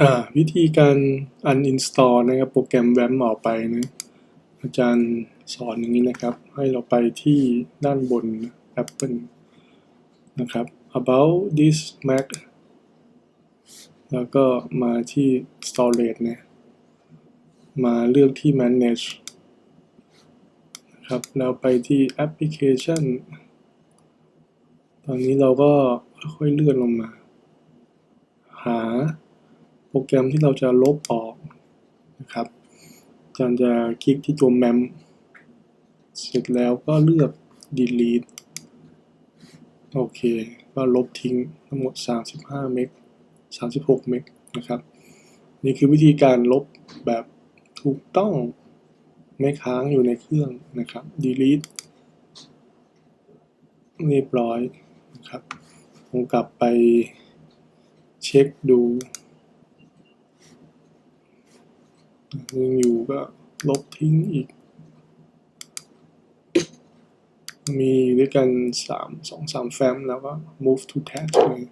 อ่าวิธีการ uninstall นะครับโปรแกรมแวมออกไปนะอาจารย์สอนอย่างนี้นะครับ ให้เราไปที่ด้านบน Apple นะครับ about this Mac แล้วก็มาที่ storage นะมาเลือกที่ manage นะครับแล้วไปที่ application ตอนนี้เราก็ค่อยเลื่อนลงมา หา โปรแกรมที่เราจะลบออกนะครับอาจารย์จะคลิกที่ตัว mem เสร็จแล้วก็เลือก delete โอเค ก็ลบทิ้งทั้งหมด 35 เมก 36 เมกนะครับ นี่คือวิธีการลบแบบถูกต้องไม่ค้างอยู่ในเครื่องนะครับ delete เรียบร้อยนะครับ ผมกลับไปเช็คดู ยังอยู่ก็ลบทิ้งอีก มีด้วยกันสามสองสามแฟ้มแล้วก็ move to tag เลย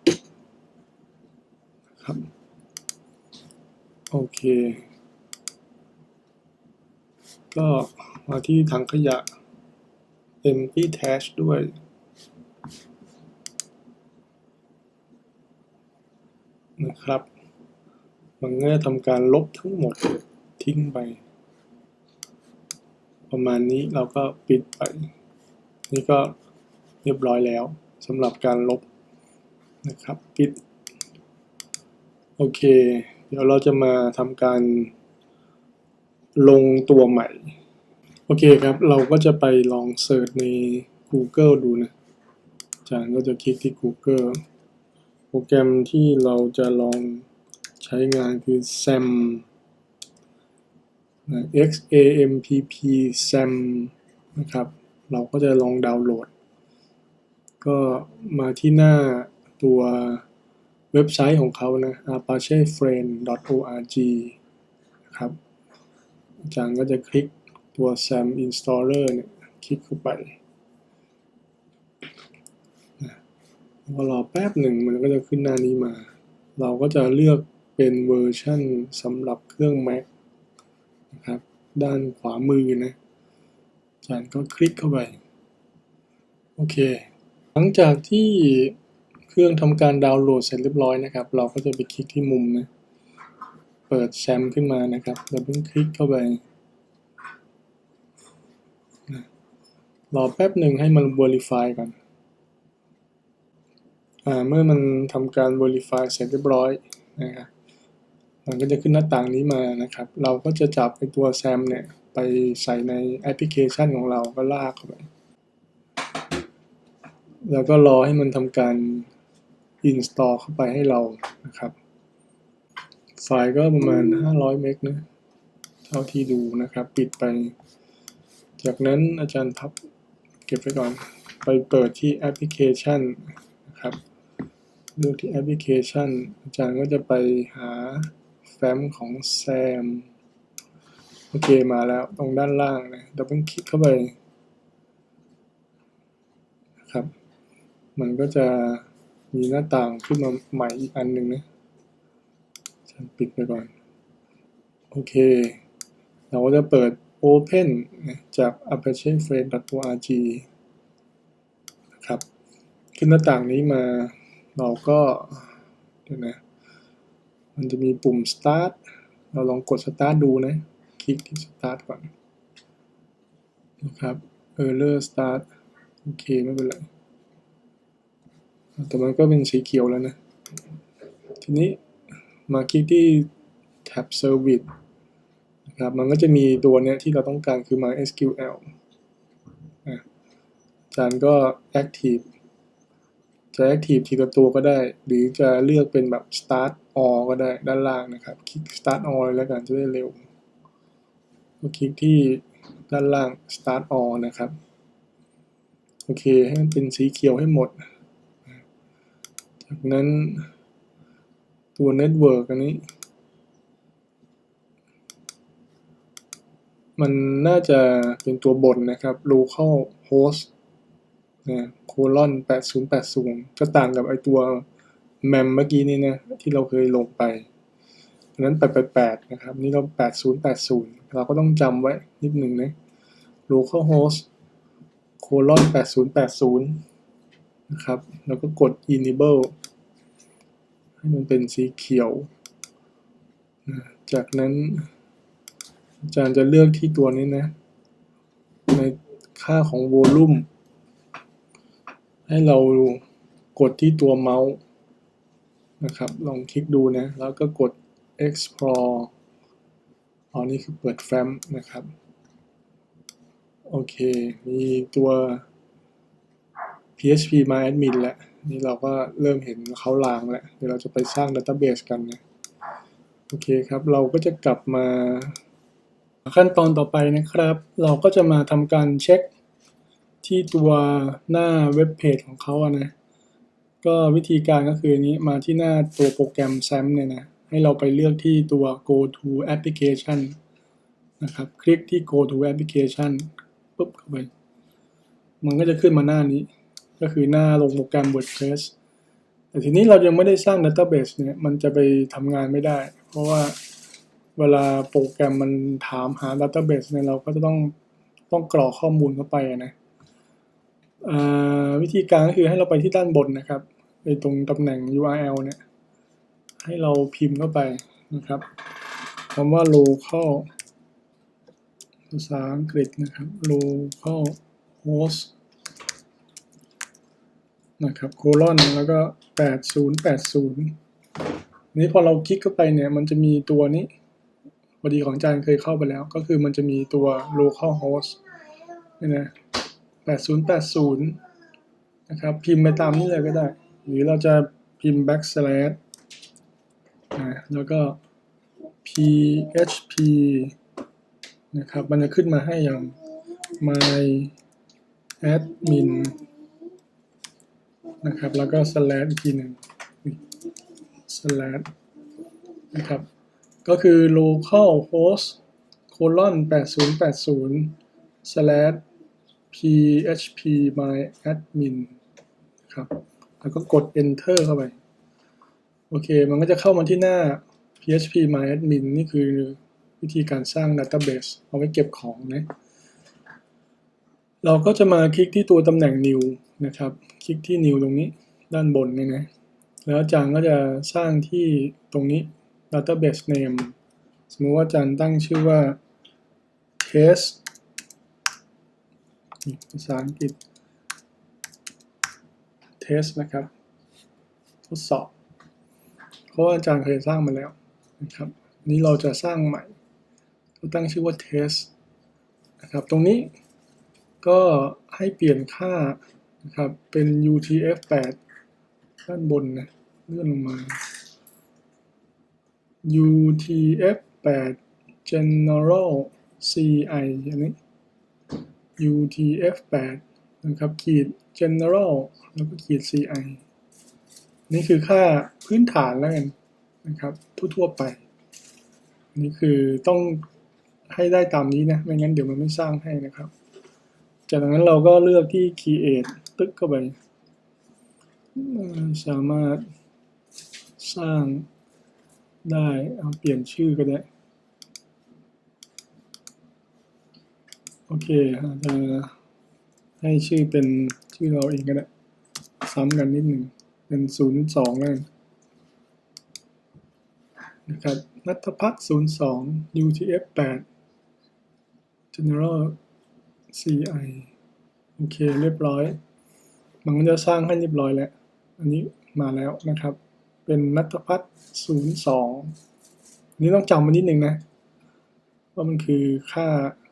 ครับ โอเค ก็มาที่ถังขยะ empty trash ด้วยนะครับ มันก็จะทำการลบทั้งหมด ทิ้งไป ประมาณนี้เราก็ปิดไป นี่ก็เรียบร้อยแล้วสำหรับการลบนะครับปิดโอเค เดี๋ยวเราจะมาทำการลงตัวใหม่ โอเคครับ เราก็จะไปลองเสิร์ชใน Google ดูนะอาจารย์ก็จะคลิกที่ Google โปรแกรมที่เราจะลองใช้งานคือ SAM X A M P P SAM นะครับ เราก็จะลองดาวน์โหลด ก็มาที่หน้าตัวเว็บไซต์ของเขานะ apachefriend.org นะครับ อาจารย์ก็จะคลิกตัว SAM installer เนี่ย คลิกเข้าไปพอรอแป๊บหนึ่งมันก็จะขึ้นหน้านี้มา เราก็จะเลือกเป็นเวอร์ชันสำหรับเครื่อง Mac นะครับ ด้านขวามือนะอาจารย์ก็คลิกเข้าไป โอเค หลังจากที่เครื่องทำการดาวน์โหลดเสร็จเรียบร้อยนะครับ เราก็จะไปคลิกที่มุมนะ เปิดแซมขึ้นมานะครับดับเบิลคลิกเข้าไปรอแป๊บหนึ่งให้มัน verify ก่อนอ่าเมื่อมันทำการ verify เสร็จเรียบร้อยนะครับ มันก็จะขึ้นหน้าต่างนี้มานะครับ เราก็จะจับไอตัวแซมเนี่ย ไปใส่ในแอปพลิเคชันของเราก็ลากเข้าไป แล้วก็รอให้มันทำการ install เข้าไปให้เรานะครับ ไฟล์ก็ประมาณ 500 เมกนะ เท่าที่ดูนะครับ ปิดไป จากนั้นอาจารย์พับเก็บไว้ก่อน ไปเปิดที่แอปพลิเคชันนะครับเลือกที่แอปพลิเคชัน อาจารย์ก็จะไปหาแฟ้ มของแซมโอเคมาแล้วตรงด้านล่างนะดับเบิลคลิกเข้าไปนะครับ มันก็จะมีหน้าต่างขึ้นมาใหม่อีกอันหนึ่งนะฉันปิดไปก่อน โอเค เราก็จะเปิด Open จาก apacheframe.org นะครับ ขึ้นหน้าต่างนี้มาเราก็เดี๋ยวนะ มันจะมีปุ่ม Start เราลองกด Start ดูนะ คลิกที่ Start ก่อนนะครับ Error Start โอเค ไม่เป็นไร แต่มันก็เป็นสีเขียวแล้วนะ ทีนี้มาคลิกที่แท็บ Service นะครับ มันก็จะมีตัวเนี้ยที่เราต้องการคือ MySQL อาจารย์ก็ Active จะ Active ทีละตัวก็ได้ หรือจะเลือกเป็นแบบ Start All ก็ได้ด้านล่างนะครับ คลิก Start All แล้วกันจะได้เร็วก็คลิกที่ด้านล่าง Start All นะครับ โอเค ให้มันเป็นสีเขียวให้หมด จากนั้นตัว Network อันนี้ มันน่าจะเป็นตัวบนนะครับ local host นะโคลอน8080 ก็ต่างกับไอตัว mem เมื่อกี้นี่นะที่เราเคยลงไปอันนั้น888นะครับ นี่เรา 8080 เราก็ต้องจำไว้นิดหนึ่งนะ localhost colon 8080 นะครับ แล้วก็กด enable ให้มันเป็นสีเขียว จากนั้นอาจารย์จะเลือกที่ตัวนี้นะ ในค่าของ volume ให้เรากดที่ตัวเมาส์ นะครับ ลองคลิกดูนะ แล้วก็กด explore อ๋อนี่คือเปิดแฟ้มนะครับ โอเค มีตัว PHP MyAdmin แล้ว นี่เราก็เริ่มเห็นเขาลางแล้ว เดี๋ยวเราจะไปสร้าง Database กันนะ โอเคครับ เราก็จะกลับมา ขั้นตอนต่อไปนะครับ เราก็จะมาทำการเช็คที่ตัวหน้าเว็บเพจของเขาอะนะ ก็วิธีการก็คือนี้มาที่หน้าตัวโปรแกรม SAM เนี่ยนะ ให้เราไปเลือกที่ตัว go to application นะครับ คลิกที่ go to application ปุ๊บเข้าไป มันก็จะขึ้นมาหน้านี้ ก็คือหน้าลงโปรแกรม WordPress แต่ทีนี้เรายังไม่ได้สร้าง Database เนี่ย มันจะไปทำงานไม่ได้ เพราะว่าเวลาโปรแกรมมันถามหา Database เนี่ย เราก็จะต้องต้องกรอกข้อมูลเข้าไปนะวิธีการก็คือให้เราไปที่ด้านบนนะครับ ในตรงตำแหน่ง URL เนี่ย ให้เราพิมพ์เข้าไปนะครับคำว่า local ภาษาอังกฤษนะครับ local host นะครับ colon แล้วก็ 8080 นี้พอเราคลิกเข้าไปเนี่ย มันจะมีตัวนี้พอดีของจารย์เคยเข้าไปแล้ว ก็คือมันจะมีตัว local host นี่นะ8080 นะครับ พิมพ์ไปตามนี้เลยก็ได้ หรือเราจะพิมพ์ backslash อ่าแล้วก็ php นะครับมันจะขึ้นมาให้อย่าง my admin นะครับ แล้วก็ slash อีกทีหนึ่ง slash นะครับ ก็คือ local host colon 8080 slash php my admin ครับ แล้วก็กด enter เข้าไป โอเค มันก็จะเข้ามาที่หน้า php my admin นี่คือวิธีการสร้าง database เอาไว้เก็บของนะ เราก็จะมาคลิกที่ตัวตำแหน่ง new นะครับ คลิกที่ new ตรงนี้ด้านบนนี่นะ แล้วอาจารย์ก็จะสร้างที่ตรงนี้ database name สมมติว่าอาจารย์ตั้งชื่อว่า test ภาษาอังกฤษ test นะครับ ทดสอบ เพราะอาจารย์เคยสร้างมาแล้วนะครับ นี้เราจะสร้างใหม่ก็ตั้งชื่อว่า test นะครับตรงนี้ก็ให้เปลี่ยนค่านะครับเป็น UTF-8 ด้านบนนะเลื่อนลงมา UTF-8 General CI อันนี้ UTF-8 นะครับขีด General แล้วก็ขีด CI นี่คือค่าพื้นฐานแล้วกันนะครับทั่วๆไป นี่คือต้องให้ได้ตามนี้นะ ไม่งั้นเดี๋ยวมันไม่สร้างให้นะครับ จากนั้นเราก็เลือกที่ Create ตึ๊กเข้าไป สามารถสร้างได้เอาเปลี่ยนชื่อก็ได้ โอเคจะให้ชื่อเป็น ชื่อเราเองก็ได้ ซ้ำกันนิดหนึ่งเป็น02แล้วนนะครับนัทพัฒน์02 UTF 8 General CI โอเคเรียบร้อย มันก็จะสร้างให้เรียบร้อยแล้ว อันนี้มาแล้วนะครับ เป็นนัทพัฒน์02นี่ต้องจำมานิดนึงนะ ว่ามันคือค่า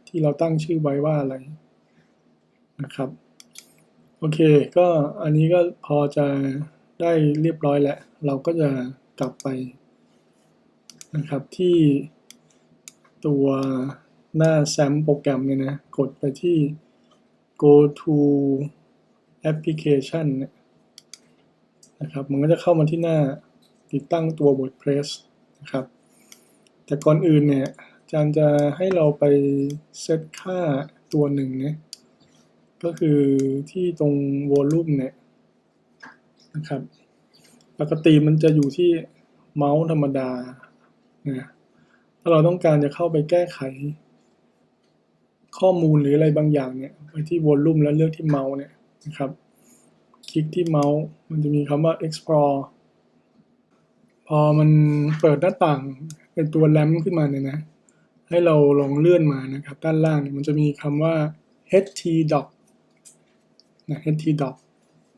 ที่เราตั้งชื่อไว้ว่าอะไรนะครับ โอเค ก็อันนี้ก็พอจะได้เรียบร้อยแล้ว เราก็จะกลับไปนะครับที่ตัวหน้า SAM โปรแกรมเนี่ยนะ กดไปที่ go to application เนี่ยนะครับ มันก็จะเข้ามาที่หน้าติดตั้งตัว WordPress นะครับ แต่ก่อนอื่นเนี่ยอาจารย์จะให้เราไปเซตค่าตัวหนึ่งเนะ ก็คือที่ตรง volume เนี่ยนะครับ ปกติมันจะอยู่ที่เมาส์ธรรมดานะถ้าเราต้องการจะเข้าไปแก้ไข ข้อมูลหรืออะไรบางอย่างเนี่ยไปที่วอลลุ่มแล้วเลือกที่เมาส์เนี่ยนะครับคลิกที่เมาส์มันจะมีคำว่า explore พอมันเปิดหน้าต่างเป็นตัวแรมขึ้นมาเนี่ยนะ ให้เราลองเลื่อนมานะครับ ด้านล่างเนี่ยมันจะมีคำว่า htdoc นะ htdoc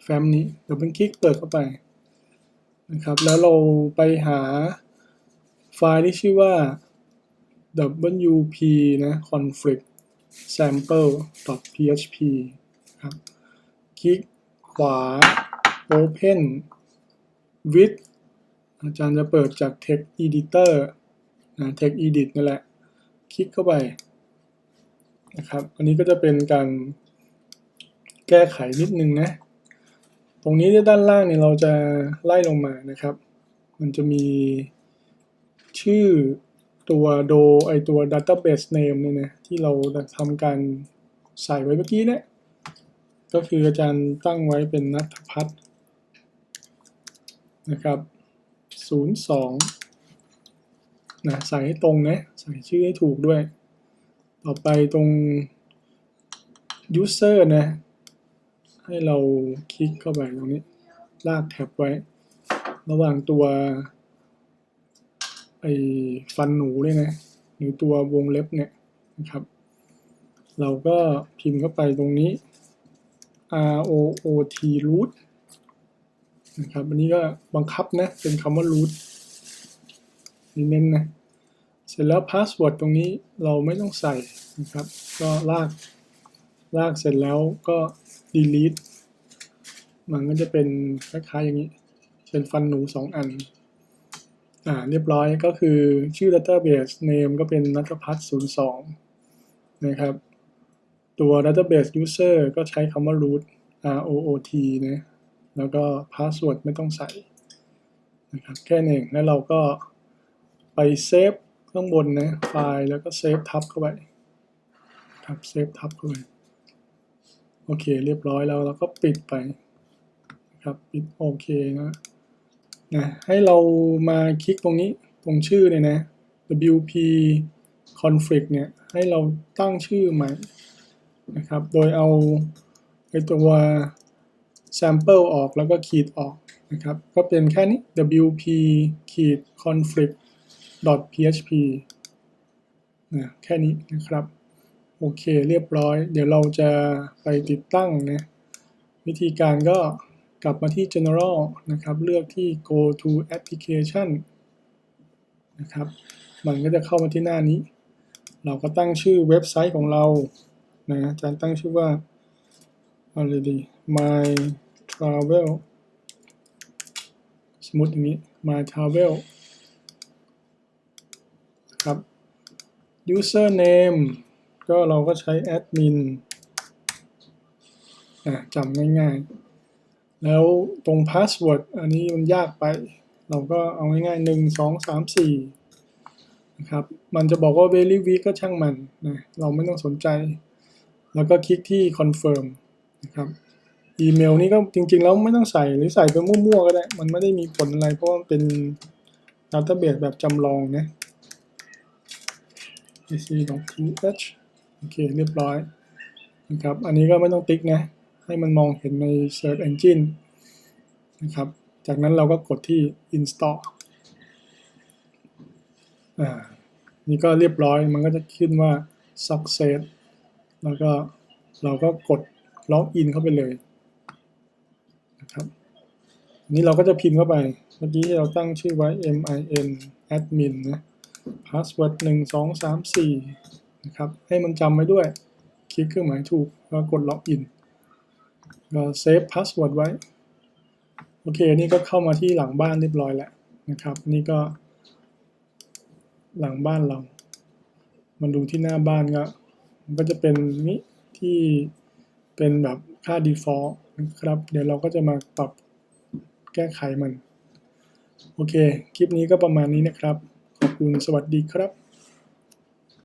แฟ้มนี้ดี๋ยวเป็นคลิกเปิดเข้าไปนะครับ แล้วเราไปหาไฟล์ที่ชื่อว่า wp นะ conflict sample php ครับคลิกขวา open with อาจารย์จะเปิดจาก text editor นะ text edit นั่นแหละ คลิกเข้าไปนะครับ อันนี้ก็จะเป็นการ แก้ไขนิดนึงนะ ตรงนี้ด้านล่างเนี่ยเราจะไล่ลงมานะครับ มันจะมีชื่อตัวโดไอตัว database name เนี่ยนะที่เราทำการใส่ไว้เมื่อกี้เนี่ยก็คืออาจารย์ตั้งไว้เป็นนัทพัฒน์นะครับ 02 นะใส่ให้ตรงนะใส่ชื่อให้ถูกด้วย ต่อไปตรง user นะ ให้เราคลิกเข้าไปตรงนี้ ลากแท็บไว้ ระหว่างตัวไอ้ฟันหนูเนี่ยนะหรือตัววงเล็บเนี่ยนะครับ เราก็พิมพ์เข้าไปตรงนี้ R O O T root นะครับอันนี้ก็บังคับนะ เป็นคำว่า root นี่เน้นนะ เสร็จแล้ว password ตรงนี้เราไม่ต้องใส่นะครับ ก็ลาก ลากเสร็จแล้วก็ delete มันก็จะเป็นคล้ายๆอย่างนี้ เป็นฟันหนูสองอัน อ่า เรียบร้อยก็คือชื่อ database name ก็เป็นนัทพัฒน์02 นะครับ ตัว database user ก็ใช้คำว่า root r o o t นะ แล้วก็ password ไม่ต้องใส่ นะครับ แค่นี้เองแล้วเราก็ไปเซฟข้างบนนะ ไฟล์ แล้วก็เซฟทับเข้าไปครับเซฟทับเข้าไป โอเค เรียบร้อยแล้วเราก็ปิดไปครับปิดโอเคนะนะให้เรามาคลิกตรงนี้ตรงชื่อเนี่ยนะ wp config เนี่ยให้เราตั้งชื่อใหม่นะครับ โดยเอาไอตัว sample ออกแล้วก็ขีดออกนะครับ ก็เป็นแค่นี้ wp ขีด conflict php นะแค่นี้นะครับ โอเคเรียบร้อย เดี๋ยวเราจะไปติดตั้งนะวิธีการก็กลับมาที่ general นะครับ เลือกที่ go to application นะครับ มันก็จะเข้ามาที่หน้านี้ เราก็ตั้งชื่อเว็บไซต์ของเรานะอาจารย์ตั้งชื่อว่าอะไรดี my travel สมมติอย่างนี้ my travel ครับ username ก็เราก็ใช้ admin อะจำง่ายๆ แล้วตรง password อันนี้มันยากไป เราก็เอาง่ายๆหนึ่งสองสามสี่นะครับ มันจะบอกว่า very weak ก็ช่างมันนะ เราไม่ต้องสนใจ แล้วก็คลิกที่ confirm นะครับ อีเมลนี่ก็จริงๆ แล้วไม่ต้องใส่หรือใส่ไปมั่วๆ ก็ได้ มันไม่ได้มีผลอะไรเพราะมันเป็น database แบบจำลองนะ ac.th โอเคเรียบร้อยนะครับ อันนี้ก็ไม่ต้องติ๊กนะ ให้มันมองเห็นใน Search Engine นะครับ จากนั้นเราก็กดที่ install อ่า นี่ก็เรียบร้อย มันก็จะขึ้นว่า success แล้วก็เราก็กดล็อกอินเข้าไปเลยนะครับนนี้เราก็จะพิมพ์เข้าไป เมื่อกี้เราตั้งชื่อไว้ min admin นะ password หนึ่งสองสามสี่ นะครับ ให้มันจำไว้ด้วย คลิกเครื่องหมายถูกแล้วกดล็อกอินก็เซฟพาสเวิร์ดไว้ โอเค นี่ก็เข้ามาที่หลังบ้านเรียบร้อยแล้วนะครับ นี่ก็ หลังบ้านเรา มันดูที่หน้าบ้านก็มันก็จะเป็นนี้ที่เป็นแบบค่า default นะครับ เดี๋ยวเราก็จะมาปรับแก้ไขมัน โอเค คลิปนี้ก็ประมาณนี้นะครับ ขอบคุณสวัสดีครับ